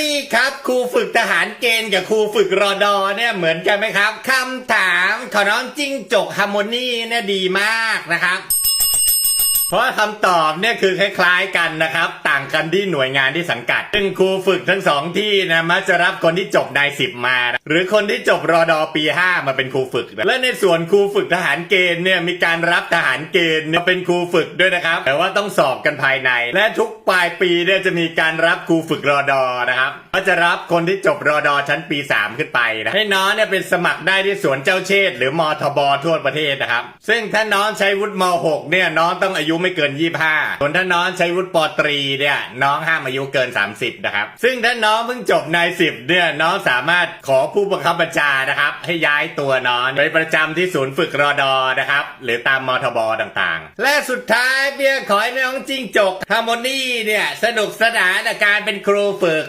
รี่ครับครูฝึกทหารเกณฑ์กับครูฝึกรอดอเนี่ยเหมือนกันไหมครับคำถามของน้องจิ้งจกฮาร์โมนีเนี่ยดีมากนะครับ เพราะคำตอบเนี่ยคือคล้ายๆกันนะครับ ต่างกันที่หน่วยงานที่สังกัด ซึ่งครูฝึกทั้งสองที่นะมักจะรับคนที่จบนายสิบมา หรือคนที่จบรอดอปี5มาเป็นครูฝึกนะและในส่วนครูฝึกทหารเกณฑ์เนี่ยมีการรับทหารเกณฑ์เนี่ยเป็นครูฝึกด้วยนะครับ แต่ว่าต้องสอบกันภายใน และทุกปลายปีเนี่ยจะมีการรับครูฝึกรอดอนะครับก็จะรับคนที่จบรอดอชั้นปี 3 ขึ้นไปนะให้น้องเนี่ยเป็นสมัครได้ที่สวนเจ้าเชษหรือมทบทั่วประเทศนะครับ ซึ่งถ้าน้องใช้วุฒิม .6 เนี่ยน้องต้องอายุไม่เกิน 25ส่วนถ้าน้องใช้วุฒิปตรีเนี่ยน้องห้ามอายุเกิน 30 นะครับ ซึ่งถ้าน้องเพิ่งจบนายสิบเนี่ยน้องสามารถขอผู้บังคับบัญชานะครับ ให้ย้ายตัวน้องไปประจำที่ศูนย์ฝึกรอดอนะครับ หรือตามมทบต่างๆ และสุดท้ายเนี่ยขอให้น้องจิ้งจกฮาร์โมนีเนี่ยสนุกสนานกับการเป็นครูฝึก